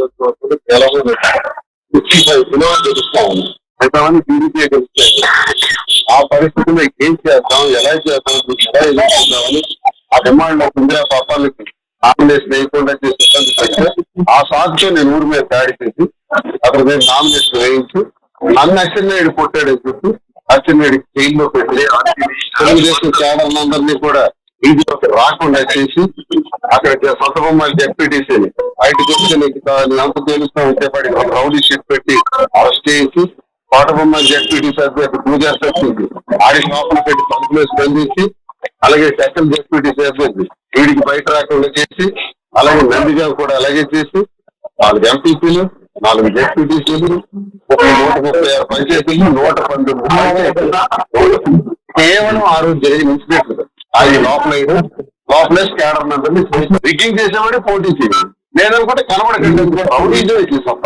నియోజకవర్గంలో కేవలం sixty five కిలోమీటర్లు గెలుస్తా ఉంది ఎంతమంది టీడీపీ గెలుస్తాయి ఆ పరిస్థితుల్లో ఏం చేద్దాం ఎలా చేద్దాం ఎలా ఎదుర్కొందామని ఆ డిమాండ్ ఇందిరా పాపాలకి నామినేషన్ వేయకుండా చేసి ఇబ్బంది ఆ సాగుతో నేను ఊరి మీద దాడి చేసి అక్కడ మీద నామినేషన్ వేయించి నన్ను అచ్చెన్నాయుడు కొట్టాడని చెప్పి అచ్చెన్నాయుడు జైల్లో పెట్టి తెలుగుదేశం క్యాడర్ అందరినీ కూడా ఇంటిలోకి రాకుండా చేసి అక్కడ సొంత బొమ్మలు జెడ్పీటీసీ బయటకు చూస్తే నీకు తా- తెలుస్తా ఉంటే పడి ఒక రౌడీ షీట్ పెట్టి అరెస్ట్ చేసి కోట బొమ్మలు జెడ్పీటీసీ అభ్యర్థి పూజా సత్యంది ఆడి షాపులు పెట్టి పంపులో స్పందించి అలాగే సెకండ్ జెడ్పీటీసీ అభ్యర్థి వీడికి బయట రాకుండా చేసి అలాగే నందిగా కూడా అలాగే చేసి నాలుగు ఎంపీపీలు నాలుగు జెడ్పీటీసీలు ఒక నూట ముప్పై ఆరు పంచాయతీలు నూట పంతొమ్మిది కేవలం ఆ రోజు జరిగిన ఇన్సిడెంట్ అది లోపల లోపల స్కాడర్ రిగ్గింగ్ చేసేవాడే పోటీ చేయాలి నేను అనుకుంటే కనబడకండి రౌడీజం చేసాం